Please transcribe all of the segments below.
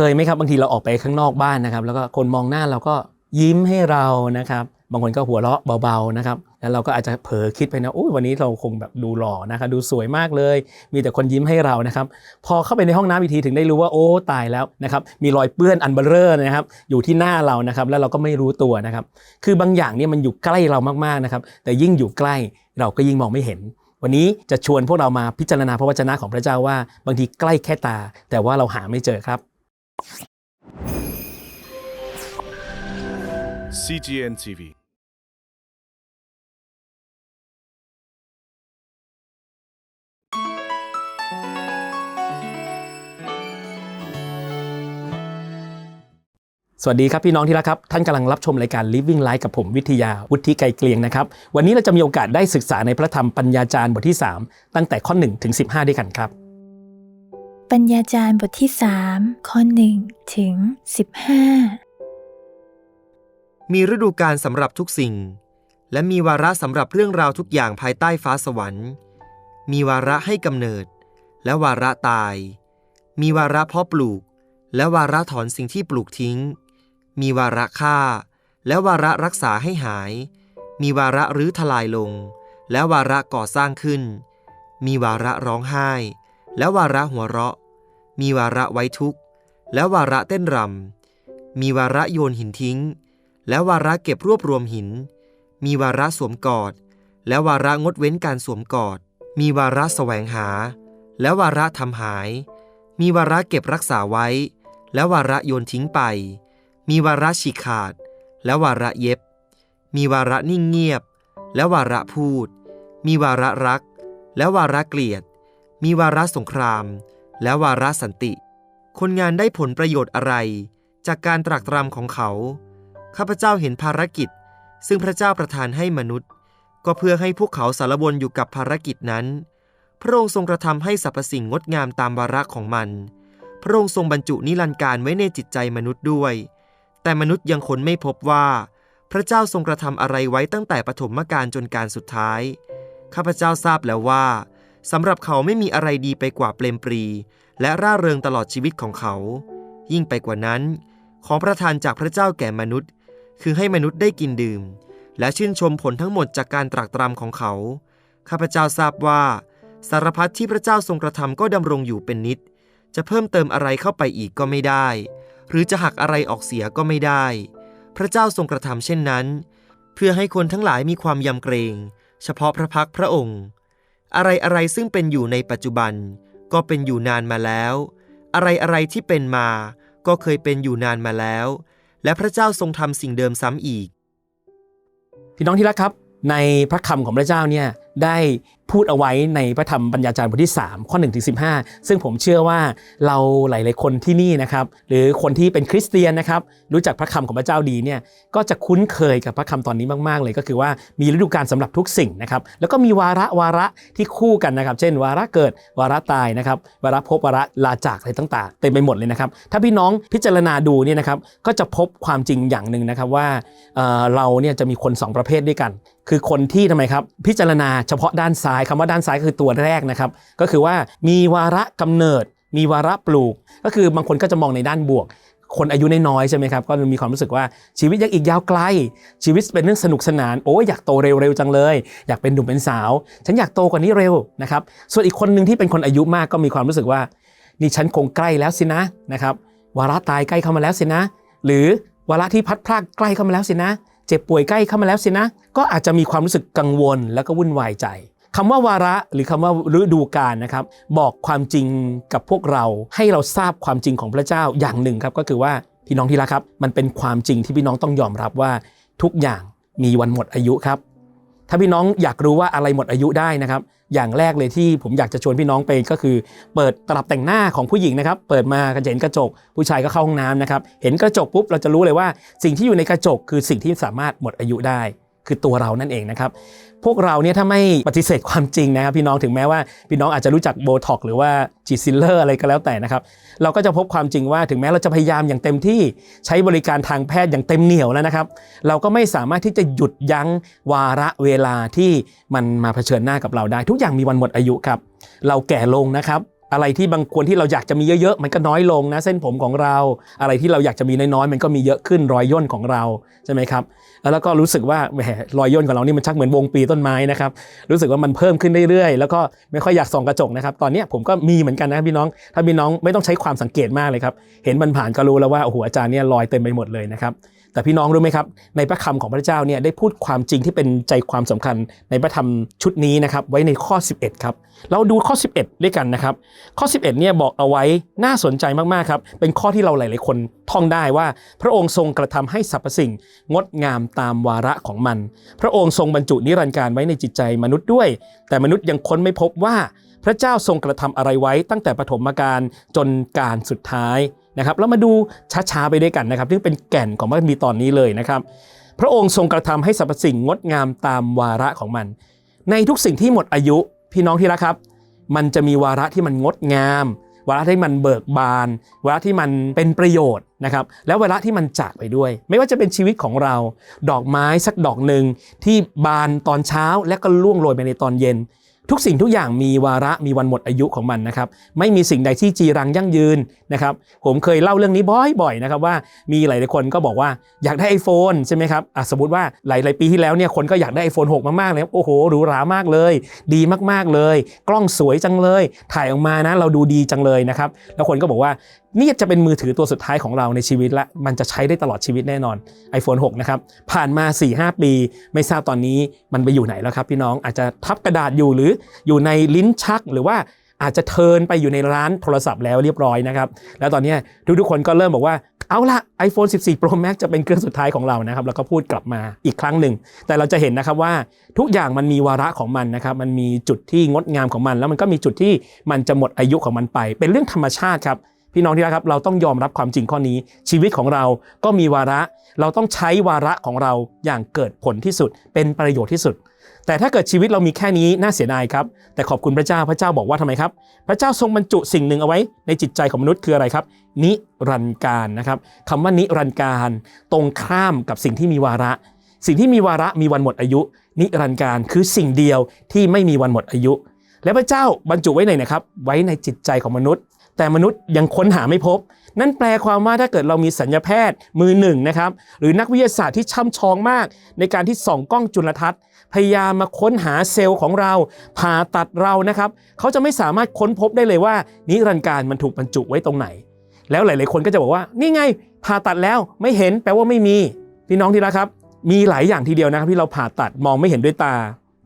เคยไหมครับบางทีเราออกไปข้างนอกบ้านนะครับ แล้วก็คนมองหน้าเราก็ยิ้มให้เรานะครับ บางคนก็หัวเราะเบาๆนะครับ แล้วเราก็อาจจะเผลอคิดไปนะโอ้ยวันนี้เราคงแบบดูหล่อนะครับดูสวยมากเลย มีแต่คนยิ้มให้เรานะครับ พอเข้าไปในห้องน้ำอีกทีถึงได้รู้ว่าโอ้ตายแล้วนะครับ มีรอยเปื้อนอันเบลเลอร์นะครับ อยู่ที่หน้าเรานะครับ แล้วเราก็ไม่รู้ตัวนะครับ คือบางอย่างเนี่ยมันอยู่ใกล้เรามากๆนะครับ แต่ยิ่งอยู่ใกล้เราก็ยิ่งมองไม่เห็นวันนี้จะชวนพวกเรามาพิจารณาพระวจนะของพระเจ้าว่า บางทีใกล้แค่ตา แต่ว่าเราหาไม่เจอครับ CGN TV. สวัสดีครับพี่น้องที่รักครับ ท่านกำลังรับชมรายการ Living Life กับผมวิทยาวุฒิไกรเกลียงนะครับ วันนี้เราจะมีโอกาสได้ศึกษาในพระธรรมปัญญาจารย์บทที่ 3 ตั้งแต่ข้อ 1 ถึง 15 ด้วยกันครับ ปัญญาจารย์บทที่3ข้อ1ถึง15มีฤดูกาลสำหรับทุกสิ่ง และมีวาระสำหรับเรื่องราวทุกอย่างภายใต้ฟ้าสวรรค์ มีวาระให้กำเนิด และวาระตาย มีวาระเพาะปลูก และวาระถอนสิ่งที่ปลูกทิ้ง มีวาระฆ่า และวาระรักษาให้หาย มีวาระรื้อทลายลง และวาระก่อสร้างขึ้น มีวาระร้องไห้ และวาระหัวเราะ มีวาระไว้ทุกข์ และวาระเต้นรำ มีวาระโยนหินทิ้ง และวาระเก็บรวบรวมหิน มีวาระสวมกอด และวาระงดเว้นการสวมกอด มีวาระแสวงหา และวาระทำหาย มีวาระเก็บรักษาไว้ และวาระโยนทิ้งไป มีวาระฉีกขาด และวาระเย็บ มีวาระนิ่งเงียบ และวาระพูด มีวาระรัก และวาระเกลียด มีวาระสงคราม และวาระสันติ คนงานได้ผลประโยชน์อะไร จากการตรักตรำของเขา ข้าพเจ้าเห็นภารกิจ ซึ่งพระเจ้าประทานให้มนุษย์ ก็เพื่อให้พวกเขาสารบนอยู่กับภารกิจนั้น พระองค์ทรงกระทำให้สรรพสิ่งงดงามตามวาระของมัน พระองค์ทรงบรรจุนิรันดร์การไว้ในจิตใจมนุษย์ด้วย แต่มนุษย์ยังค้นไม่พบว่า พระเจ้าทรงกระทำอะไรไว้ตั้งแต่ปฐมกาลจนการสุดท้าย ข้าพเจ้าทราบแล้วว่า สำหรับเขาไม่มีอะไรดีไปกว่าเปลมปรี และร่าเริงตลอดชีวิตของเขา ยิ่งไปกว่านั้น ของประทานจากพระเจ้าแก่มนุษย์ คือให้มนุษย์ได้กินดื่ม และชื่นชมผลทั้งหมดจากการตรากตรำของเขา ข้าพเจ้าทราบว่า สารพัดที่พระเจ้าทรงกระทำก็ดำรงอยู่เป็นนิจจะเพิ่มเติมอะไรเข้าไปอีกก็ไม่ได้ หรือจะหักอะไรออกเสียก็ไม่ได้ พระเจ้าทรงกระทำเช่นนั้น เพื่อให้คนทั้งหลายมีความยำเกรง เฉพาะพระพักพระองค์ อะไรอะไรซึ่งเป็นอยู่ในปัจจุบัน ก็เป็นอยู่นานมาแล้ว อะไรอะไรที่เป็นมา ก็เคยเป็นอยู่นานมาแล้ว และพระเจ้าทรงทำสิ่งเดิมซ้ำอีก พี่น้องที่รักครับ ในพระคำของพระเจ้าเนี่ยได้ พูดเอาไว้ในพระธรรมปัญญาจารย์บทที่ 3 ข้อ1ถึง15 ซึ่งผมเชื่อว่าเราหลาย ๆ คนที่นี่นะครับ หรือคนที่เป็นคริสเตียนนะครับ รู้จักพระคำของพระเจ้าดีเนี่ยก็จะคุ้นเคยกับพระคำตอนนี้มาก ๆ เลยก็คือว่ามีฤดูกาลสำหรับทุกสิ่งนะครับ แล้วก็มีวาระวาระที่คู่กันนะครับ เช่น วาระเกิดวาระตายนะครับ วาระพบวาระลาจากอะไรต่างๆเต็มไปหมดเลยนะครับ ถ้าพี่น้องพิจารณาดูเนี่ยนะครับก็จะพบความจริงอย่างหนึ่งนะครับว่าเเราเนี่ยจะมีคนสองประเภทด้วยกัน คือคนที่ทำไมครับพิจารณาเฉพาะด้านซ้ายคำว่าด้านซ้ายก็คือตัวแรกนะครับ ก็คือว่ามีวาระกำเนิด มีวาระปลูก ก็คือบางคนก็จะมองในด้านบวก คนอายุน้อยใช่ไหมครับ ก็มีความรู้สึกว่าชีวิตยังอีกยาวไกล ชีวิตเป็นเรื่องสนุกสนาน โอ้อยากโตเร็วๆจังเลย อยากเป็นหนุ่มเป็นสาว ฉันอยากโตกว่านี้เร็วนะครับ ส่วนอีกคนหนึ่งที่เป็นคนอายุมากก็มีความรู้สึกว่า นี่ฉันคงใกล้แล้วสินะนะครับ วาระตายใกล้เข้ามาแล้วสินะ หรือวาระที่พัดพรากใกล้เข้ามาแล้วสินะ เจ็บป่วยใกล้เข้ามาแล้วสินะ ก็อาจจะมีความรู้สึกกังวลแล้วก็วุ่นวายใจ คำว่าวาระหรือคำว่าฤดูกาลนะครับ บอกความจริงกับพวกเราให้เราทราบความจริงของพระเจ้าอย่างหนึ่งครับก็คือว่าพี่น้องที่รักครับ มันเป็นความจริงที่พี่น้องต้องยอมรับว่าทุกอย่างมีวันหมดอายุครับ ถ้าพี่น้องอยากรู้ว่าอะไรหมดอายุได้นะครับ อย่างแรกเลยที่ผมอยากจะชวนพี่น้องไปก็คือ เปิดตลับแต่งหน้าของผู้หญิงนะครับ เปิดมาก็จะเห็นกระจก ผู้ชายก็เข้าห้องน้ำนะครับ เห็นกระจกปุ๊บเราจะรู้เลยว่า สิ่งที่อยู่ในกระจกคือสิ่งที่สามารถหมดอายุได้ คือตัวเรานั่นเองนะครับ พวกเราเนี่ยถ้าไม่ปฏิเสธความจริงนะครับพี่น้องถึงแม้ว่าพี่น้องอาจจะรู้จักโบท็อกหรือว่าจีซิลเลอร์อะไรก็แล้วแต่นะครับ เราก็จะพบความจริงว่าถึงแม้เราจะพยายามอย่างเต็มที่ใช้บริการทางแพทย์อย่างเต็มเหนี่ยวแล้วนะครับ เราก็ไม่สามารถที่จะหยุดยั้งวาระเวลาที่มันมาเผชิญหน้ากับเราได้ ทุกอย่างมีวันหมดอายุครับ เราแก่ลงนะครับ อะไรที่บางควรที่เราอยากจะมีเยอะๆ มันก็น้อยลงนะเส้นผมของเรา อะไรที่เราอยากจะมีน้อยๆ มันก็มีเยอะขึ้นรอยย่นของเราใช่ไหมครับ แล้วก็รู้สึกว่าแหมรอยย่นของเรานี่มันชักเหมือนวงปีต้นไม้นะครับ รู้สึกว่ามันเพิ่มขึ้นเรื่อยๆ แล้วก็ไม่ค่อยอยากส่องกระจกนะครับ ตอนเนี้ยผมก็มีเหมือนกันนะพี่น้อง ถ้าพี่น้องไม่ต้องใช้ความสังเกตมากเลยครับ เห็นมันผ่านก็รู้แล้วว่าโอ้โหอาจารย์เนี่ยรอยเต็มไปหมดเลยนะครับ แต่พี่น้องรู้ไหมครับ ในพระคำของพระเจ้าเนี่ยได้พูดความจริงที่เป็นใจความสำคัญในพระธรรมชุดนี้นะครับไว้ในข้อ 11 ครับ เราดูข้อ 11 ด้วยกันนะครับ ข้อ 11 เนี่ยบอกเอาไว้น่าสนใจมากๆครับ เป็นข้อที่เราหลาย ๆ คนท่องได้ว่า พระองค์ทรงกระทำให้สรรพสิ่งงดงามตามวาระของมัน พระองค์ทรงบรรจุนิรันดร์การไว้ในจิตใจมนุษย์ด้วย แต่มนุษย์ยังค้นไม่พบว่าพระเจ้าทรงกระทำอะไรไว้ตั้งแต่ปฐมกาลจนการสุดท้าย นะครับแล้วมาดูช้าๆไปด้วยกันนะครับซึ่เป็นแก่นของพระคัมภีร์ตอนนี้เลยนะครับ พระองค์ทรงกระทำให้สรรพสิ่งงดงามตามวาระของมัน ในทุกสิ่งที่หมดอายุพี่น้องที่รักครับ มันจะมีวาระที่มันงดงาม วาระที่มันเบิกบาน วาระที่มันเป็นประโยชน์นะครับแล้ววาระที่มันจากไปด้วย ไม่ว่าจะเป็นชีวิตของเรา ดอกไม้สักดอกหนึ่งที่บานตอนเช้าและก็ล่วงโรยไปในตอนเย็น ทุกสิ่งทุกอย่างมีวาระมีวันหมดอายุของมันนะครับ ไม่มีสิ่งใดที่จีรังยั่งยืนนะครับ ผมเคยเล่าเรื่องนี้บ่อยๆนะครับว่ามีหลายๆคนก็บอกว่าอยากได้ iPhone ใช่ไหมครับสมมติว่าหลายๆปีที่แล้วเนี่ยคนก็อยากได้ iPhone 6 มากๆเลยโอ้โหหรูหรามากเลย ดีมากๆเลย กล้องสวยจังเลย ถ่ายออกมานะเราดูดีจังเลยนะครับ แล้วคนก็บอกว่านี่จะเป็นมือถือตัวสุดท้ายของเราในชีวิตละมันจะใช้ได้ตลอดชีวิตแน่นอน iPhone 6 นะครับ ผ่านมา 4-5 ปี ไม่ทราบตอนนี้มันไปอยู่ไหนแล้วครับพี่น้องอาจจะทับกระดาษอยู่หรืออยู่ในลิ้นชักหรือว่าอาจจะเทินไปอยู่ในร้านโทรศัพท์แล้วเรียบร้อยนะครับ แล้วตอนนี้ทุกๆคนก็เริ่มบอกว่าเอาละ iPhone 14 Pro Max จะเป็นเครื่องสุดท้ายของเรานะครับ แล้วก็พูดกลับมาอีกครั้งหนึ่ง แต่เราจะเห็นนะครับว่าทุกอย่างมันมีวาระของมันนะครับ มันมีจุดที่งดงามของมัน แล้วมันก็มีจุดที่มันจะหมดอายุของมันไป เป็นเรื่องธรรมชาติครับ พี่น้องที่รักครับเราต้องยอมรับความจริงข้อนี้ ชีวิตของเราก็มีวาระ เราต้องใช้วาระของเราอย่างเกิดผลที่สุด เป็นประโยชน์ที่สุด แต่ถ้าเกิดชีวิตเรามีแค่นี้น่าเสียดายครับ แต่ขอบคุณพระเจ้าพระเจ้าบอกว่าทำไมครับ พระเจ้าทรงบรรจุสิ่งหนึ่งเอาไว้ในจิตใจของมนุษย์คืออะไรครับ นิรันดร์การนะครับคำว่านิรันดร์การตรงข้ามกับสิ่งที่มีวาระ สิ่งที่มีวาระมีวันหมดอายุ นิรันดร์การคือสิ่งเดียวที่ไม่มีวันหมดอายุ และพระเจ้าบรรจุไว้ไหนนะครับ ไว้ในจิตใจของมนุษย์ แต่มนุษย์ยังค้นหาไม่พบ นั่นแปลความว่าถ้าเกิดเรามีสัญญาแพทย์มือหนึ่งนะครับ หรือนักวิทยาศาสตร์ที่ช่ำชองมาก ในการที่ส่องกล้องจุลทรรศน์ พยายามมาค้นหาเซลล์ของเรา ผ่าตัดเรานะครับ เขาจะไม่สามารถค้นพบได้เลยว่า นิรันดร์การมันถูกบรรจุไว้ตรงไหน แล้วหลาย ๆ คนก็จะบอกว่า นี่ไง ผ่าตัดแล้วไม่เห็นแปลว่าไม่มี พี่น้องที่รักครับ มีหลายอย่างทีเดียวนะครับที่เราผ่าตัดมองไม่เห็นด้วยตา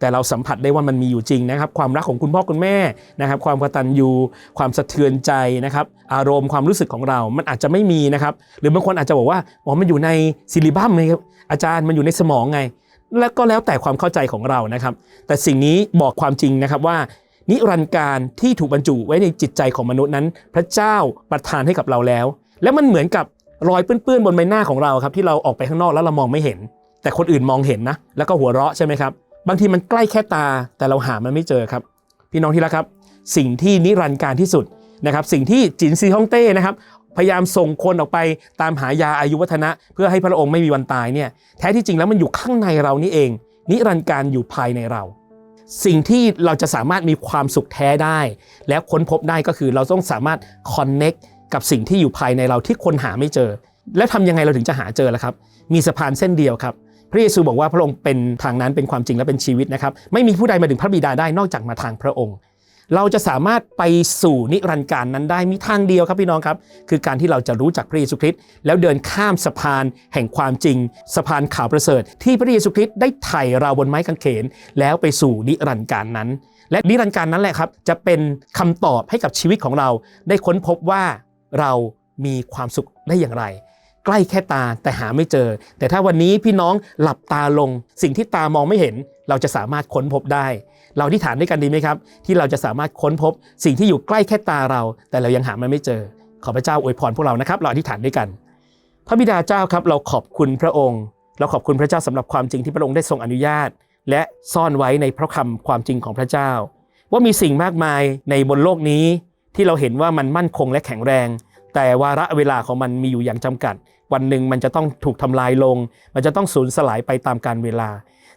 แต่เราสัมผัสได้ว่ามันมีอยู่จริงนะครับ ความรักของคุณพ่อคุณแม่นะครับ ความกตัญญูความสะเทือนใจนะครับ อารมณ์ความรู้สึกของเรา มันอาจจะไม่มีนะครับ หรือบางคนอาจจะบอกว่าอ๋อมันอยู่ในซิลิบัมไงครับอาจารย์มันอยู่ในสมองไง แล้วก็แล้วแต่ความเข้าใจของเรานะครับ แต่สิ่งนี้บอกความจริงนะครับว่านิรันดร์การที่ถูกบรรจุไว้ในจิตใจของมนุษย์นั้น พระเจ้าประทานให้กับเราแล้ว แล้วมันเหมือนกับรอยเปื้อนๆบนใบหน้าของเราครับที่เราออกไปข้างนอกแล้วเรามองไม่เห็น แต่คนอื่นมองเห็นนะ แล้วก็หัวเราะใช่ไหมครับ บางทีมันใกล้แค่ตาแต่เราหามันไม่เจอครับ พี่น้องที่รักครับ สิ่งที่นิรันดร์การที่สุดนะครับ สิ่งที่จินซีฮ่องเต้นะครับ พยายามส่งคนออกไปตามหายาอายุวัฒนะ เพื่อให้พระองค์ไม่มีวันตายเนี่ยแท้ที่จริงแล้วมันอยู่ข้างในเรานี่เอง นิรันดร์การอยู่ภายในเรา สิ่งที่เราจะสามารถมีความสุขแท้ได้ แล้วค้นพบได้ก็คือเราต้องสามารถคอนเน็กกับสิ่งที่อยู่ภายในเราที่คนหาไม่เจอ แล้วทำยังไงเราถึงจะหาเจอล่ะครับ มีสะพานเส้นเดียวครับ พระเยซูบอกว่าพระองค์เป็นทางนั้นเป็นความจริงและเป็นชีวิตนะครับไม่มีผู้ใดมาถึงพระบิดาได้นอกจากมาทางพระองค์ เราจะสามารถไปสู่นิรันดร์การนั้นได้มีทางเดียวครับพี่น้องครับ คือการที่เราจะรู้จักพระเยซูคริสต์แล้วเดินข้ามสะพานแห่งความจริง สะพานข่าวประเสริฐ ที่พระเยซูคริสต์ได้ไถ่เราบนไม้กางเขน แล้วไปสู่นิรันดร์การนั้น และนิรันดร์การนั้นแหละครับ จะเป็นคำตอบให้กับชีวิตของเรา ได้ค้นพบว่าเรามีความสุขได้อย่างไร ใกล้แค่ตาแต่หาไม่เจอ แต่ถ้าวันนี้พี่น้องหลับตาลง สิ่งที่ตามองไม่เห็น เราจะสามารถค้นพบได้ เราที่ฐานด้วยกันดีไหมครับ ที่เราจะสามารถค้นพบ สิ่งที่อยู่ใกล้แค่ตาเรา แต่เรายังหามันไม่เจอ ขอพระเจ้าอวยพรพวกเรานะครับเราอธิษฐานด้วยกัน พระบิดาเจ้าครับ เราขอบคุณพระองค์ เราขอบคุณพระเจ้าสำหรับความจริงที่พระองค์ได้ทรงอนุญาต และซ่อนไว้ในพระคำความจริงของพระเจ้า ว่ามีสิ่งมากมายในบนโลกนี้ ที่เราเห็นว่ามันมั่นคงและแข็งแรง แต่วาระเวลาของมันมีอยู่อย่างจำกัด วันหนึ่งมันจะต้องถูกทำลายลง มันจะต้องสูญสลายไปตามกาลเวลา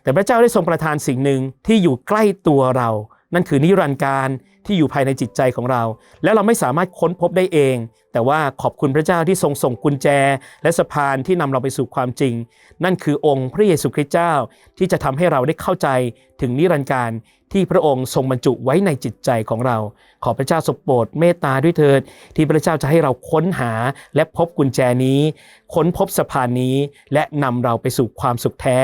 แต่พระเจ้าได้ทรงประทานสิ่งหนึ่งที่อยู่ใกล้ตัวเรา นั่นคือนิรันดร์การที่อยู่ภายในจิตใจของเรา และเราไม่สามารถค้นพบได้เอง แต่ว่าขอบคุณพระเจ้าที่ทรงส่งกุญแจ และสะพานที่นำเราไปสู่ความจริง นั่นคือองค์พระเยซูคริสต์เจ้าที่จะทำให้เราได้เข้าใจถึงนิรันดร์การ ที่พระองค์ทรงบรรจุไว้ในจิตใจของเรา ขอพระเจ้าทรงโปรดเมตตาด้วยเถิด ที่พระเจ้าจะให้เราค้นหาและพบกุญแจนี้ ค้นพบสะพานนี้ และนำเราไปสู่ความสุขแท้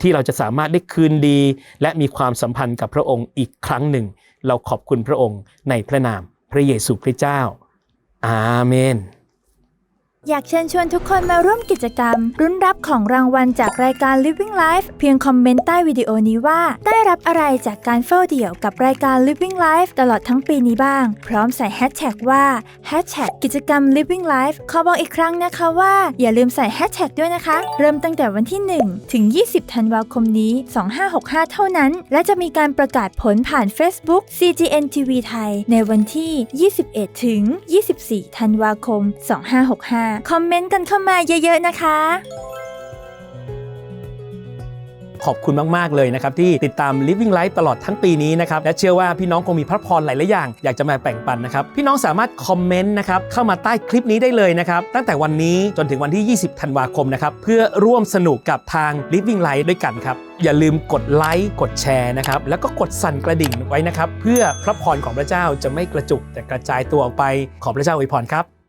ที่เราจะสามารถได้คืนดี และมีความสัมพันธ์กับพระองค์อีกครั้งหนึ่ง เราขอบคุณพระองค์ในพระนามพระเยซูคริสต์เจ้า อาเมน อยากเชิญชวนทุกคนมาร่วมกิจกรรม รุ้นรับของรางวัลจากรายการ Living Life เพียงคอมเมนต์ใต้วิดีโอนี้ว่า ได้รับอะไรจากการเฝ้าเดี่ยวกับรายการ Living Life ตลอดทั้งปีนี้บ้าง พร้อมใส่แฮชแท็กว่า Hashtag กิจกรรม Living Life ขอบอกอีกครั้งนะคะว่า อย่าลืมใส่แฮชแท็กด้วยนะคะ เริ่มตั้งแต่วันที่ 1 ถึง 20 ธันวาคมนี้ 2565 เท่านั้น และจะมีการประกาศผลผ่าน Facebook CGN TV ไทยในวันที่ 21 ถึง 24 ธันวาคม 2565คอมเมนต์กันเข้ามาเยอะๆนะคะ ขอบคุณมาก ๆ เลยนะครับที่ติดตาม Living Life ตลอดทั้งปีนี้นะครับ และเชื่อว่าพี่น้องคงมีพระพรหลาย ๆ อย่าง อยากจะมาแบ่งปันนะครับ พี่น้องสามารถคอมเมนต์นะครับ เข้ามาใต้คลิปนี้ได้เลยนะครับ ตั้งแต่วันนี้จนถึงวันที่ 20 ธันวาคมนะครับ เพื่อร่วมสนุกกับทาง Living Life ด้วยกันครับอย่าลืมกดไลค์กดแชร์นะครับ แล้วก็กดสั่นกระดิ่งไว้นะครับ เพื่อพระพรของพระเจ้าจะไม่กระจุกแต่กระจายตัวออกไปขอพระเจ้าอวยพรครับ